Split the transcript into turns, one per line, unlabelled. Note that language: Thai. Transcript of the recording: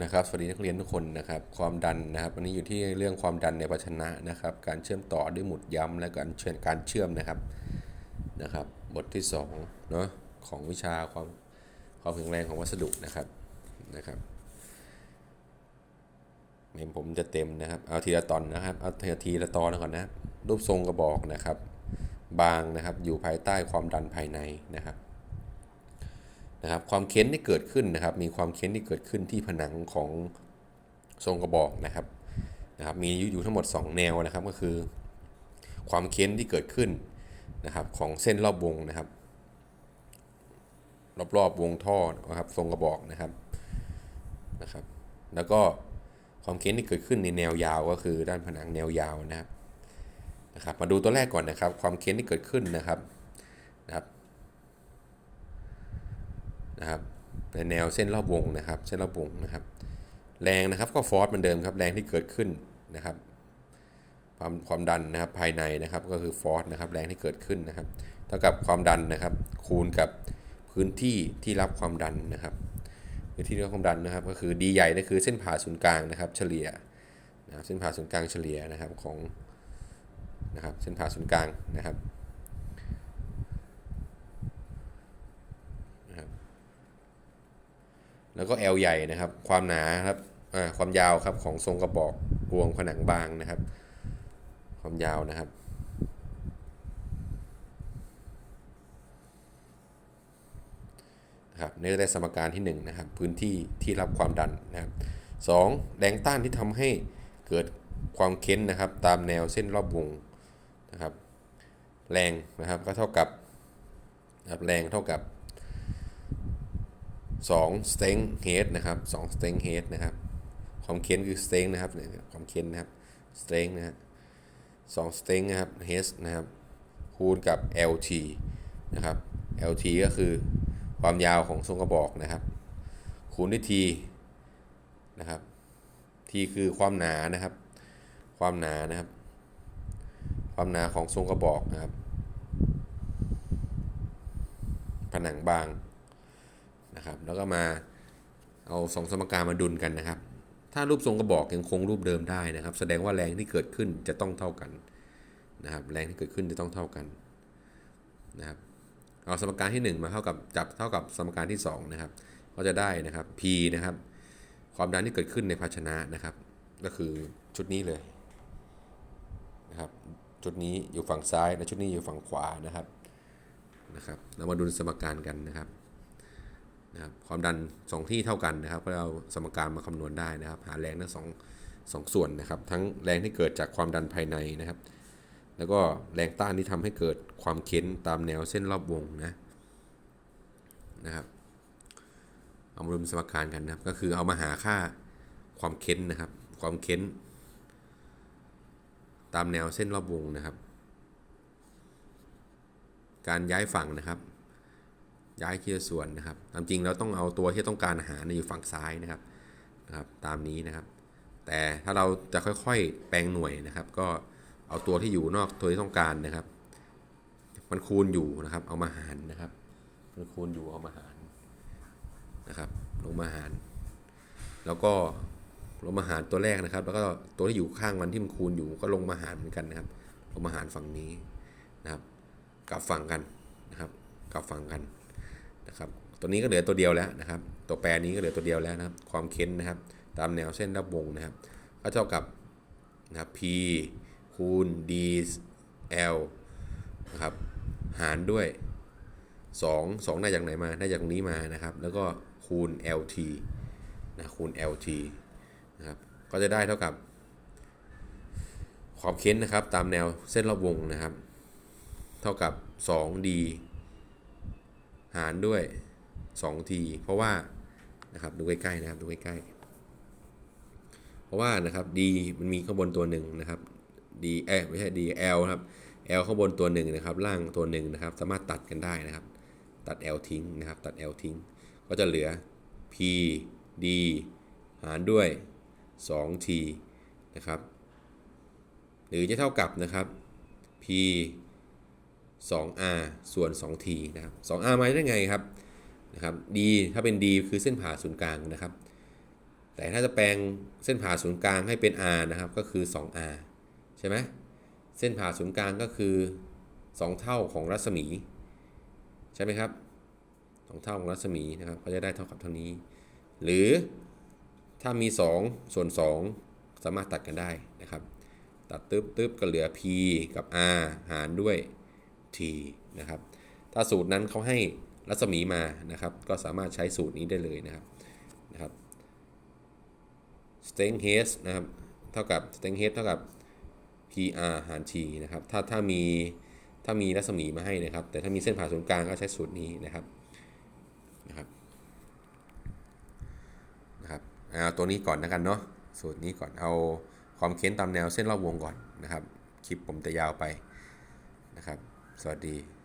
นะครับสวัสดีนักเรียนทุกคนนะครับความดันนะครับวันนี้อยู่ที่เรื่องความดันในภาชนะนะครับ การเชื่อมต่อด้วยหมุดย้ำและการเชื่อมการเชื่อมนะครับนะครับ บทที่2เนาะของวิชาความความแข็งแรงของวัสดุนะครับนะครับเมมผมจะเต็มนะครับเอาทีละตอนนะครับเอาทีละทีละตอนก่อนนะรูปทรงกระบอกนะครับ บางนะครับอยู่ภายใต้ความดันภายในนะครับ นะครับความเค้นที่เกิดขึ้นนะครับ มีความเค้นที่เกิดขึ้นที่ผนังของทรงกระบอกนะครับนะครับ มีอยู่ทั้งหมด 2 แนวนะครับก็คือ ความเค้นที่เกิดขึ้นนะครับของเส้นรอบวงนะครับ รอบๆวงท่อนะครับทรงกระบอกนะครับนะครับ แล้วก็ความเค้นที่เกิดขึ้นในแนวยาวก็คือด้านผนังแนวยาวนะครับนะครับ มาดูตัวแรกก่อนนะครับ ความเค้นที่เกิดขึ้นนะครับนะครับ นะครับในแนวเส้นรอบวงนะครับ เส้นรอบวงนะครับ แรงนะครับก็ฟอร์สเหมือนเดิมครับ แรงที่เกิดขึ้นนะครับ ความความดันนะครับภายในนะครับก็คือฟอร์สนะครับ แรงที่เกิดขึ้นนะครับ เท่ากับความดันนะครับ คูณกับพื้นที่ที่รับความดันนะครับพื้นที่รับความดันนะครับ ก็คือ d ใหญ่นั่นคือเส้นผ่าศูนย์กลางนะครับ เฉลี่ยนะครับเส้นผ่าศูนย์กลางเฉลี่ยนะครับของนะครับเส้นผ่าศูนย์กลางนะครับ แล้วก็ L ใหญ่นะครับ ความหนาครับความยาวครับของทรงกระบอกรวงผนังบางนะครับ ความยาวนะครับ นะครับนี่ก็ได้สมการที่ 1 นะครับ พื้นที่ที่รับความดันนะครับสแรงต้านที่ทำให้เกิดความเค้นนะครับ ตามแนวเส้นรอบวงนะครับ แรงนะครับก็เท่ากับแรงเท่ากับ 2 strength head นะครับ2 strength head นะครับ ความเค้นคือ strength นะครับเนี่ยความเค้นนะครับ strength นะฮะ2 strength นะครับ head นะครับ คูณกับ lt นะครับ lt ก็คือความยาวของทรงกระบอกนะครับ คูณด้วย t นะครับ t คือความหนานะครับ ความหนานะครับ ความหนาของทรงกระบอกนะครับ ผนังบาง นะครับ แล้วก็มาเอาสองสมการมาดุลกันนะครับ ถ้ารูปทรงกระบอกยังคงรูปเดิมได้นะครับ แสดงว่าแรงที่เกิดขึ้นจะต้องเท่ากันนะครับ แรงที่เกิดขึ้นจะต้องเท่ากันนะครับ เอาสมการที่ 1 มาเท่ากับจับเท่ากับสมการที่2นะครับ ก็จะได้นะครับ P นะครับ ความดันที่เกิดขึ้นในภาชนะนะครับ ก็คือชุดนี้เลยนะครับ ชุดนี้อยู่ฝั่งซ้ายและชุดนี้อยู่ฝั่งขวานะครับนะครับ เรามาดูสมการกันนะครับ นะครับความดัน 2 ที่เท่ากันนะครับก็เอาสมการมาคำนวณได้นะครับ หาแรงทั้งสองสองส่วนนะครับ ทั้งแรงที่เกิดจากความดันภายในนะครับ แล้วก็แรงต้านที่ทำให้เกิดความเค้นตามแนวเส้นรอบวงนะนะครับเอามารวมสมการกันนะครับ ก็คือเอามาหาค่าความเค้นนะครับ ความเค้น ตามแนวเส้นรอบวงนะครับ การย้ายฝั่งนะครับ ย้ายเคียส่วนนะครับ ตามจริงเราต้องเอาตัวที่ต้องการหาในอยู่ฝั่งซ้ายนะครับนะครับ ตามนี้นะครับ แต่ถ้าเราจะค่อยๆ แปลงหน่วยนะครับ ก็เอาตัวที่อยู่นอกตัวที่ต้องการนะครับ มันคูณอยู่นะครับ เอามาหารนะครับ มันคูณอยู่เอามาหารนะครับ ลงมาหาร แล้วก็ลงมาหารตัวแรกนะครับ แล้วก็ตัวที่อยู่ข้างมันที่มันคูณอยู่ก็ลงมาหารเหมือนกันนะครับ ลงมาหารฝั่งนี้นะครับ กลับฝั่งกันนะครับ กลับฝั่งกัน นะครับตัวนี้ก็เหลือตัวเดียวแล้วนะครับ ตัวแปรนี้ก็เหลือตัวเดียวแล้วนะครับ ความเค้นนะครับ ตามแนวเส้นรับวงนะครับก็เท่ากับนะครับ p คูณ d l นะครับหารด้วย 2 2 ได้จากไหนมาได้จากตรงนี้มานะครับ แล้วก็คูณ lt นะคูณ lt นะครับก็จะได้เท่ากับ ความเค้นนะครับตามแนวเส้นรอบวงนะครับ เท่ากับ 2d หารด้วย 2 ที เพราะว่านะครับดูใกล้ๆนะครับดูใกล้ๆเพราะว่านะครับ d มันมีข้างบนตัวหนึ่งนะครับ d เอ้ไม่ใช่ d l ครับ l ข้างบนตัวหนึ่งนะครับ ล่างตัวหนึ่งนะครับ สามารถตัดกันได้นะครับ ตัด l ทิ้งนะครับ ตัด l ทิ้ง ก็จะเหลือ p d หารด้วย 2t นะครับ หรือจะเท่ากับนะครับ p 2r ส่วน 2t นะครับ 2r มาได้ไงครับนะครับ d ถ้าเป็น d คือเส้นผ่าศูนย์กลางนะครับ แต่ถ้าจะแปลงเส้นผ่าศูนย์กลางให้เป็น r นะครับ ก็คือ 2r ใช่ไหมเส้นผ่าศูนย์กลางก็คือ 2 เท่าของรัศมี ใช่ไหมครับสองเท่าของรัศมีนะครับก็จะได้เท่ากับเท่านี้ หรือถ้ามี 2 ส่วน 2 สามารถตัดกันได้นะครับ ตัดตึ๊บตึ๊บก็เหลือ p กับ r หารด้วย t นะครับ ถ้าสูตรนั้นเขาให้รัศมีมานะครับ ก็สามารถใช้สูตรนี้ได้เลยนะครับนะครับ strength h นะครับ เท่ากับ strength h เท่ากับ PR หาร T นะครับ ถ้าถ้ามีถ้ามีรัศมีมาให้นะครับ แต่ถ้ามีเส้นผ่าศูนย์กลางก็ใช้สูตรนี้นะครับนะครับนะครับเอาตัวนี้ก่อนนะกันเนาะสูตรนี้ก่อนเอาความเค้นตามแนวเส้นรอบวงก่อนนะครับ คลิปผมจะยาวไปนะครับ สวัสดี